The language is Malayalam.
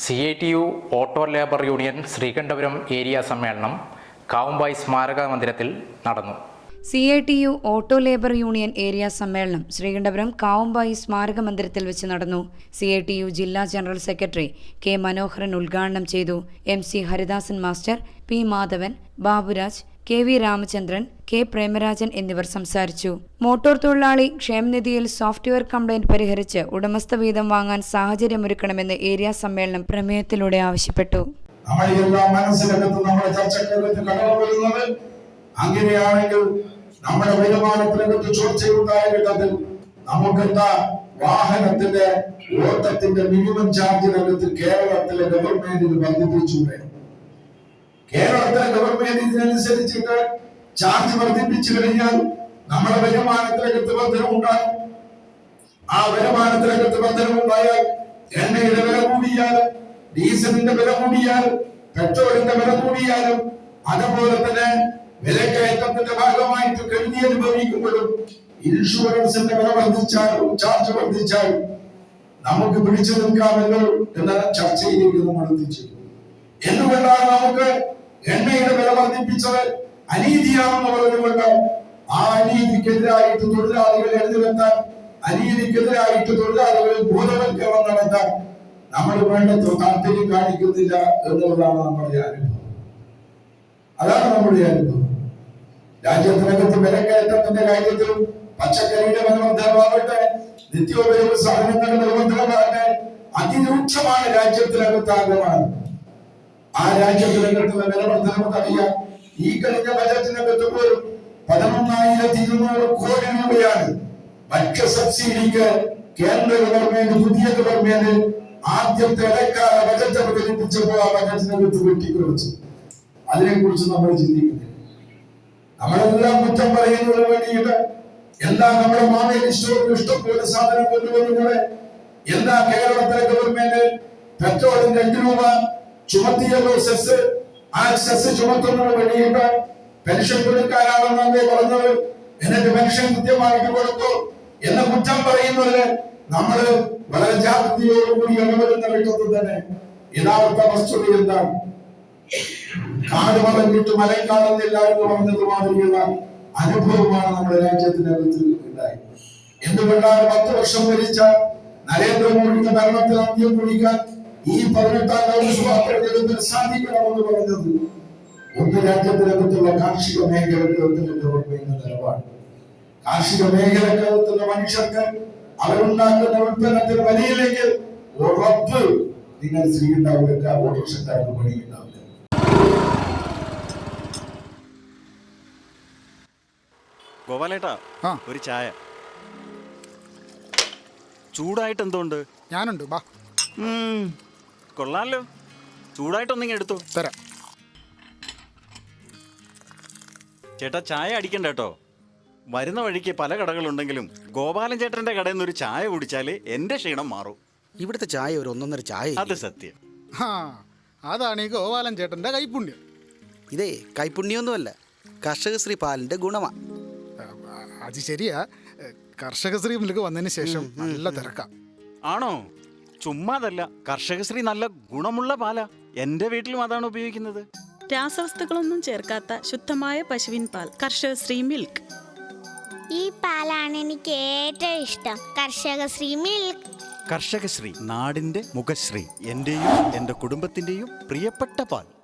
C I T U auto labour union Sreekandapuram area സമ്മേളനം കാവുമ്പായി സ്മാരക മന്ദിരത്തിൽ നടന്നു. C I T U auto labour union area സമ്മേളനം ശ്രീകണ്ഠപുരം കാവുമ്പായി സ്മാരക മന്ദിരത്തിൽ വെച്ച് നടന്നു. സി ഐ ടി യു ജില്ലാ ജനറൽ സെക്രട്ടറി കെ മനോഹരൻ ഉദ്ഘാടനം ചെയ്തു. M C Haridasan master P Madhavan Baburaj K V Ramachandran K Premarajan എന്നിവർ സംസാരിച്ചു. മോട്ടോർ തൊഴിലാളി ക്ഷേമനിധിയിൽ സോഫ്റ്റ്വെയർ കംപ്ലയിന്റ് പരിഹരിച്ച് ഉടമസ്ഥ വീതം വാങ്ങാൻ സാഹചര്യമൊരുക്കണമെന്ന് ഏരിയ സമ്മേളനം പ്രമേയത്തിലൂടെ ആവശ്യപ്പെട്ടു. നമ്മളെല്ലാം മനസ്സിനകത്ത് നമ്മുടെ ചർച്ചക്കകത്ത് കടന്നു വരുന്നത് അങ്ങനെയാണെങ്കിൽ നമ്മുടെ വരുമാനത്തിനകത്ത് ചോർച്ചയുണ്ടായ ഘട്ടത്തിൽ നമുക്കെന്താ വാഹനത്തിന്റെ ഓട്ടത്തിന്റെ മിനിമം ചാർജിനകത്ത് കേരളത്തിലെ ഗവൺമെന്റിന് വർദ്ധിപ്പിച്ചൂടെ കേരളത്തിലെ ഗവൺമെന്റ് ഇതിനനുസരിച്ചിട്ട് ചാർജ് വർദ്ധിപ്പിച്ചു കഴിഞ്ഞാൽ നമ്മുടെ വരുമാനത്തിലെ കൃത്യവർദ്ധനം ഉണ്ടായി ആ വരുമാനത്തിനകത്ത് വർധനമുണ്ടായാൽ എണ്ണയുടെ വില കൂടിയാൽ ഡീസലിന്റെ വില കൂടിയാൽ പെട്രോളിന്റെ വില കൂടിയാലും അതുപോലെ തന്നെ വിലക്കയറ്റത്തിന്റെ ഭാഗമായിട്ട് കരുതി അനുഭവിക്കുമ്പോഴും ഇൻഷുറൻസിന്റെ വില വർദ്ധിച്ചാലും ചാർജ് വർദ്ധിച്ചാലും നമുക്ക് പിടിച്ചു നിൽക്കാമല്ലോ എന്ന ചർച്ചയിലേക്ക് നമ്മൾ എത്തിച്ചു എന്തുകൊണ്ടാണ് നമുക്ക് എണ്ണയുടെ വില വർദ്ധിപ്പിച്ചത്? അനീതിയാണെന്ന് പറഞ്ഞുകൊണ്ട് ആ അനീതിക്കെതിരായിട്ട് തൊഴിലാളികൾ എഴുതിവെത്താൻ അനീതിക്കെതിരായിട്ട് തൊഴിലാളികൾ ബോധവൽക്കരണം നടത്താൻ നമ്മൾ വേണ്ടത്ര താല്പര്യം കാണിക്കുന്നില്ല എന്നുള്ളതാണ് നമ്മുടെ അനുഭവം. അതാണ് നമ്മുടെ അനുഭവം. രാജ്യത്തിനകത്ത് വിലക്കയറ്റത്തിന്റെ കാര്യത്തിലും പച്ചക്കറിയുടെ വിലവർദ്ധനമാകട്ടെ നിത്യോപയോഗ സാധനങ്ങളുടെ നിർബന്ധമാകട്ടെ അതിരൂക്ഷമാണ് രാജ്യത്തിനകത്ത് ആഗ്രഹമാണ് ആ രാജ്യത്തിനകത്തുള്ള വിലവർദ്ധനം അറിയാം ഈ കഴിഞ്ഞ ബജറ്റിനകത്ത് പോലും പതിനൊന്നായിരത്തി ഇരുന്നൂറ് കോടി രൂപയാണ് ഭക്ഷ്യ സബ്സിഡിക്ക് കേന്ദ്ര ഗവൺമെന്റ് പുതിയ ഗവൺമെന്റ് ആദ്യത്തെ ഇടക്കാല ബജറ്റ് അവതരിപ്പിച്ചപ്പോൾ ആ ബജറ്റിനകത്ത് വെട്ടിക്കുറച്ചു. അതിനെ കുറിച്ച് നമ്മൾ ചിന്തിക്കുന്നില്ല. നമ്മളെല്ലാം കുറ്റം പറയുന്നതിന് വേണ്ടിയിട്ട് എന്താ നമ്മുടെ മാവേലി സ്റ്റോറിൽ ഇഷ്ടംപോലെ സാധനം കൊണ്ടുവന്നുകൂടെ എന്താ കേരളത്തിലെ ഗവൺമെന്റ് പെട്രോളിന് രണ്ട് രൂപ ചുമത്തിയല്ലോ സെസ് ആ ചുമത്തുന്നത് വെളിയിട്ട് പെൻഷൻ കൊടുക്കാനാണെന്നല്ലേ പറഞ്ഞത്. എന്നിട്ട് പെൻഷൻ കൃത്യമായിട്ട് കൊടുത്തു. എന്ന കുറ്റം പറയുന്നതിന് നമ്മൾ വളരെ ജാഗ്രതയോടുകൂടി ഇടപെടുന്ന ഘട്ടത്തിൽ തന്നെ യഥാർത്ഥ വസ്തുത എന്താണ്? കാട് വളഞ്ഞിട്ട് മല കാണുന്നില്ല എന്ന് പറഞ്ഞത് മാതിരിയുള്ള അനുഭവമാണ് നമ്മുടെ രാജ്യത്തിനകത്ത് ഉണ്ടായത് എന്തുകൊണ്ടാണ് പത്ത് വർഷം ഭരിച്ച നരേന്ദ്രമോദിയുടെ ഭരണത്തിൽ അന്ത്യം കുറിക്കാൻ ഈ പതിനെട്ടാം ലോക്സഭാ സാധിക്കണമെന്ന് പറഞ്ഞത് ഒന്ന് രാജ്യത്തിനെ രാജ്യത്തിനകത്തുള്ള കാർഷിക നിലപാട്. കാർഷിക മേഖലക്കകത്തുള്ള മനുഷ്യർക്ക് അവരുണ്ടാക്കുന്ന ഉൽപ്പന്നത്തിന് വലിയില്ലെങ്കിൽ ഉറപ്പ് നിങ്ങൾ ശ്രീണ്ടാവില്ല ഓട്ടോറിക്ഷക്കാർക്ക് പണിയുണ്ടാവില്ല. ഗോപാലേട്ടാ ആ. ഒരു ചായ. ചൂടായിട്ട് എന്തോണ്ട് ഞാനുണ്ട് ബാ. കൊള്ളാലോ. ചൂടായിട്ടൊന്നിങ്ങ് എടുത്തു. തരാം. ചേട്ടാ ചായ അടിക്കണ്ട കേട്ടോ. വരുന്ന വഴിക്ക് പല കടകളുണ്ടെങ്കിലും ഗോപാലൻ ചേട്ടന്റെ കടയിൽ നിന്ന് ഒരു ചായ കുടിച്ചാൽ എന്റെ ക്ഷീണം മാറും. ഇവിടുത്തെ ചായ ഒരു ഒന്നൊന്നര ചായ അത് സത്യം. ആ അതാണ് ഈ ഗോപാലൻ ചേട്ടന്റെ കൈപുണ്യം. ഇതേ കൈപ്പുണ്യൊന്നുമല്ല കർഷകശ്രീ പാലിന്റെ ഗുണമാ. അത് ശരിയാ. കർഷകശ്രീ മിൽക്ക് വന്നതിന് ശേഷം നല്ല തിരക്കാം. ആണോ? ചുമ്മാതല്ല കർഷകശ്രീ നല്ല ഗുണമുള്ള പാലാ. എന്റെ വീട്ടിലും അതാണ് ഉപയോഗിക്കുന്നത്. രാസവസ്തുക്കളൊന്നും ചേർക്കാത്ത ശുദ്ധമായ പശുവിൻ പാൽ കർഷക ശ്രീ മിൽക്ക്. ഈ പാലാണ് എനിക്ക് ഏറ്റവും ഇഷ്ടം. കർഷക ശ്രീ മിൽക്ക്. കർഷകശ്രീ നാടിന്റെ മുഖശ്രീ എന്റെയും എന്റെ കുടുംബത്തിന്റെയും പ്രിയപ്പെട്ട പാൽ.